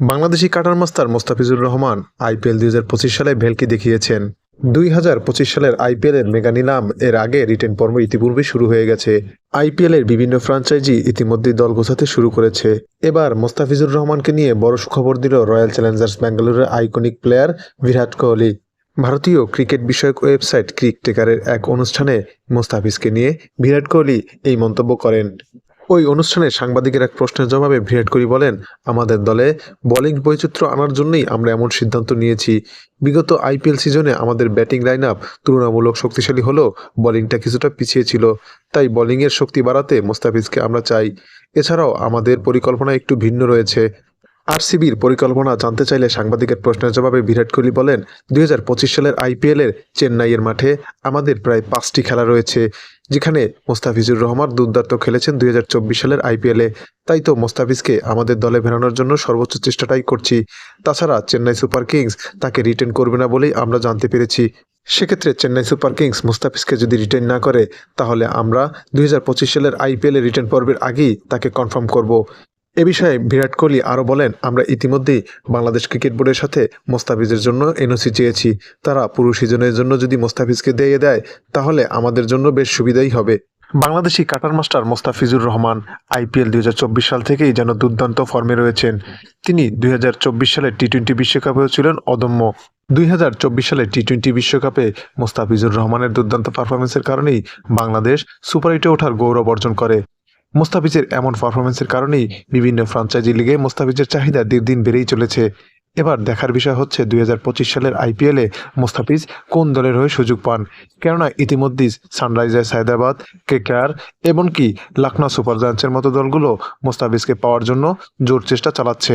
Bangladeshi cutter master Mustafizur Rahman IPL দুই হাজার পঁচিশ সালে ভেলকি দেখিয়েছেন। দুই হাজার পঁচিশ সালের আইপিএল এর মেগা নিলাম এর আগে রিটেন পর্ব ইতিপূর্বে শুরু হয়ে গেছে। আইপিএল এর বিভিন্ন ফ্রাঞ্চাইজি ইতিমধ্যে দল গোছাতে শুরু করেছে। এবার মোস্তাফিজুর রহমানকে নিয়ে বড় সুখবর দিল রয়্যাল চ্যালেঞ্জার্স ব্যাঙ্গালোরের আইকনিক প্লেয়ার বিরাট কোহলি। ভারতীয় ক্রিকেট বিষয়ক ওয়েবসাইট ক্রিকটেকারের এক অনুষ্ঠানে মোস্তাফিজকে নিয়ে বিরাট কোহলি এই মন্তব্য করেন। ওই অনুষ্ঠানে সাংবাদিকের এক প্রশ্নের জবাবে ভিরাট কোহলি বলেন, আমাদের দলে বোলিং বৈচিত্র্য আনার জন্যই আমরা এমন সিদ্ধান্ত নিয়েছি। বিগত আইপিএল সিজনে আমাদের ব্যাটিং লাইন আপ তুলনামূলক শক্তিশালী হলেও বোলিংটা কিছুটা পিছিয়ে ছিল। তাই বোলিংয়ের শক্তি বাড়াতে মোস্তাফিজকে আমরা চাই। এছাড়াও আমাদের পরিকল্পনা একটু ভিন্ন রয়েছে। আরসিবির পরিকল্পনা জানতে চাইলে সাংবাদিকের প্রশ্নের জবাবে বিরাট কোহলি বলেন, দুই হাজার পঁচিশ সালের আইপিএলের চেন্নাইয়ের মাঠে আমাদের প্রায় পাঁচটি খেলা রয়েছে, যেখানে মোস্তাফিজুর রহমান দুর্দান্ত খেলেছেন দু হাজার চব্বিশ সালের আইপিএলে তাই তো মোস্তাফিজকে আমাদের দলে ফেরানোর জন্য সর্বোচ্চ চেষ্টাটাই করছি। তাছাড়া চেন্নাই সুপার কিংস তাকে রিটেন করবে না বলেই আমরা জানতে পেরেছি। সেক্ষেত্রে চেন্নাই সুপার কিংস মুস্তাফিজকে যদি রিটেন না করে, তাহলে আমরা দুই হাজার পঁচিশ সালের আইপিএলে রিটেন পর্বের আগেই তাকে কনফার্ম করব। এ বিষয়ে বিরাট কোহলি আরও বলেন, আমরা ইতিমধ্যেই বাংলাদেশ ক্রিকেট বোর্ডের সাথে মোস্তাফিজের জন্য এনওসি চেয়েছি। তারা পুরো সিজনের জন্য যদি মোস্তাফিজকে দিয়ে দেয়, তাহলে আমাদের জন্য বেশ সুবিধাই হবে। Bangladeshi cutter master Mustafizur Rahman IPL দুই হাজার চব্বিশ সাল থেকেই যেন দুর্দান্ত ফর্মে রয়েছেন। তিনি দু হাজার চব্বিশ সালের টি টোয়েন্টি বিশ্বকাপেও ছিলেন অদম্য। দুই সালের টি টোয়েন্টি বিশ্বকাপে মোস্তাফিজুর রহমানের দুর্দান্ত পারফরমেন্সের কারণেই বাংলাদেশ সুপার এইটে ওঠার গৌরব অর্জন করে। মোস্তাফিজের এমন পারফরমেন্সের কারণেই বিভিন্ন ফ্রাঞ্চাইজি লিগে মোস্তাফিজের চাহিদা দিন দিন বেড়েই চলেছে। এবার দেখার বিষয় হচ্ছে দু হাজার পঁচিশ সালের আইপিএলে মোস্তাফিজ কোন দলের হয়ে সুযোগ পান? কেননা ইতিমধ্যেই সানরাইজার্স হায়দ্রাবাদ, কেকেআর এমনকি লখনৌ সুপার জায়ান্টসের মতো দলগুলো মোস্তাফিজকে পাওয়ার জন্য জোর চেষ্টা চালাচ্ছে।